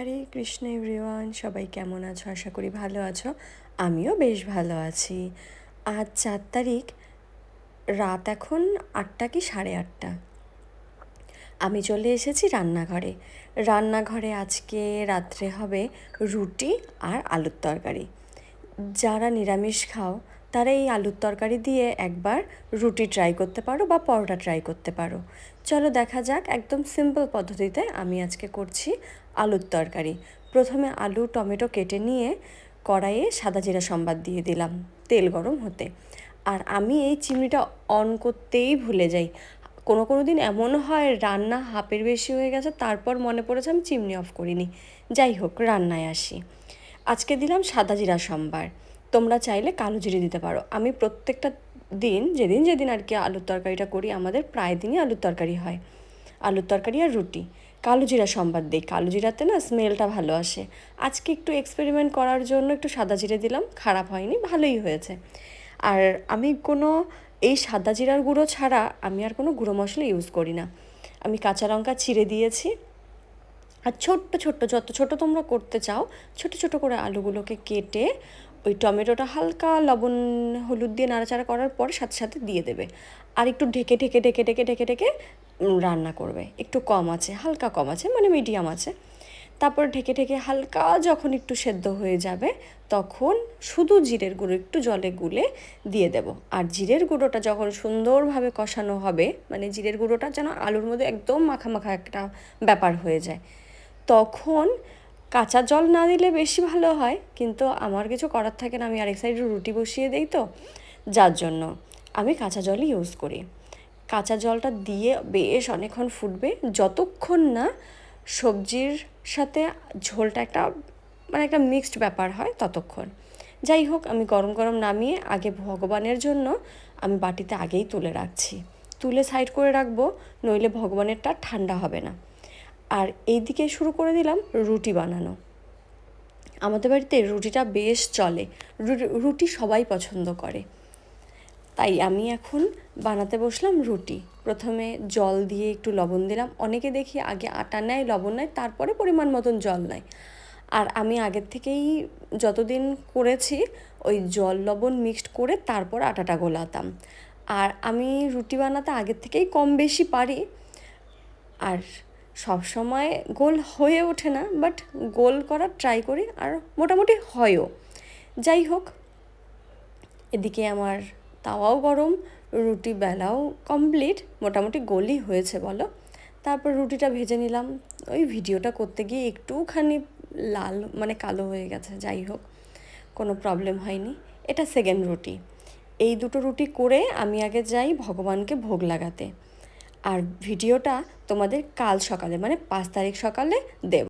হরে Krishna everyone সবাই কেমন আছো? আশা করি ভালো আছো। আমিও বেশ ভালো আছি। আজ চার তারিখ, রাত এখন আটটা কি সাড়ে আটটা। আমি চলে এসেছি রান্নাঘরে। রান্নাঘরে আজকে রাত্রে হবে রুটি আর আলুর তরকারি। যারা নিরামিষ খাও তারা এই আলুর তরকারি দিয়ে একবার রুটি ট্রাই করতে পারো বা পরোটা ট্রাই করতে পারো। চলো দেখা যাক, একদম সিম্পল পদ্ধতিতে আমি আজকে করছি আলুর তরকারি। প্রথমে আলু, টমেটো কেটে নিয়ে কড়াইয়ে সাদা জিরা সম্বাদ দিয়ে দিলাম, তেল গরম হতে। আর আমি এই চিমনিটা অন করতেই ভুলে যাই। কোনো কোনো দিন এমন হয় রান্না হাফের বেশি হয়ে গেছে, তারপর মনে পড়েছে আমি চিমনি অফ করিনি। যাই হোক, রান্নায় আসি। আজকে দিলাম সাদা জিরা সম্বার। তোমরা চাইলে কালো জিরে দিতে পারো। আমি প্রত্যেকটা দিন, যেদিন যেদিন আর কি আলুর তরকারিটা করি, আমাদের প্রায় দিনই আলুর তরকারি হয়। আলুর তরকারি আর রুটি। কালো জিরা সম্বাদ দিই। কালো জিরাতে না স্মেলটা ভালো আসে। আজকে একটু এক্সপেরিমেন্ট করার জন্য একটু সাদা জিরে দিলাম। খারাপ হয়নি, ভালোই হয়েছে। আর আমি কোনো, এই সাদা জিরার গুঁড়ো ছাড়া আমি আর কোনো গুঁড়ো মশলা ইউজ করি না। আমি কাঁচা লঙ্কা চিড়ে দিয়েছি। আর ছোট্ট ছোট্ট, যত ছোট তোমরা করতে চাও, ছোট ছোট করে আলুগুলোকে কেটে ওই টমেটোটা হালকা লবণ, হলুদ দিয়ে নাড়াচাড়া করার পর সাথে সাথে দিয়ে দেবে। আর একটু ঢেকে ঢেকে ঢেকে ঢেকে ঢেকে ঢেকে রান্না করবে। একটু কম আছে, হালকা কম আছে মানে মিডিয়াম আছে। তারপর ঢেকে ঢেকে হালকা যখন একটু সেদ্ধ হয়ে যাবে, তখন শুধু জিরের গুঁড়ো একটু জলে গুলে দিয়ে দেব। আর জিরের গুঁড়োটা যখন সুন্দরভাবে কষানো হবে মানে জিরের গুঁড়োটা যেন আলুর মধ্যে একদম মাখা মাখা একটা ব্যাপার হয়ে যায়, তখন কাঁচা জল না দিলে বেশি ভালো হয়, কিন্তু আমার কিছু করার থাকে না, আমি আরেক সাইডে রুটি বসিয়ে দিই তো, যার জন্য আমি কাঁচা জলই ইউজ করি। কাঁচা জলটা দিয়ে বেশ অনেকক্ষণ ফুটবে, যতক্ষণ না সবজির সাথে ঝোলটা একটা মানে একটা মিক্সড ব্যাপার হয়, ততক্ষণ। যাই হোক, আমি গরম গরম নামিয়ে আগে ভগবানের জন্য আমি বাটিতে আগেই তুলে রাখছি। তুলে সাইড করে রাখব, নইলে ভগবানেরটা ঠান্ডা হবে না। আর এইদিকে শুরু করে দিলাম রুটি বানানো। আমাদের বাড়িতে রুটিটা বেশ চলে। রুটি সবাই পছন্দ করে। তাই আমি এখন বানাতে বসলাম রুটি। প্রথমে জল দিয়ে একটু লবণ দিলাম। অনেকে দেখি আগে আটা নেয়, লবণ নেয়, তারপরে পরিমাণ মতন জল নেয়। আর আমি আগের থেকেই যতদিন করেছি, ওই জল লবণ মিক্সড করে তারপর আটাটা গোলাতাম। আর আমি রুটি বানাতে আগের থেকেই কম বেশি পারি। আর সব সময় গোল হয়ে ওঠে না বাট গোল করার ট্রাই করি আর মোটামুটি হয়ও। যাই হোক, এদিকে আমার তাওয়াও গরম, রুটি বেলাও কমপ্লিট মোটামুটি গোলই হয়েছে বলো। তারপর রুটিটা ভেজে নিলাম। ওই ভিডিওটা করতে গিয়ে একটুখানি লাল মানে কালো হয়ে গেছে, যাই হোক, কোনো প্রবলেম হয়নি। এটা সেকেন্ড রুটি। এই দুটো রুটি করে আমি আগে যাই ভগবানকে ভোগ লাগাতে। আর ভিডিওটা তোমাদের কাল সকালে মানে পাঁচ তারিখ সকালে দেব।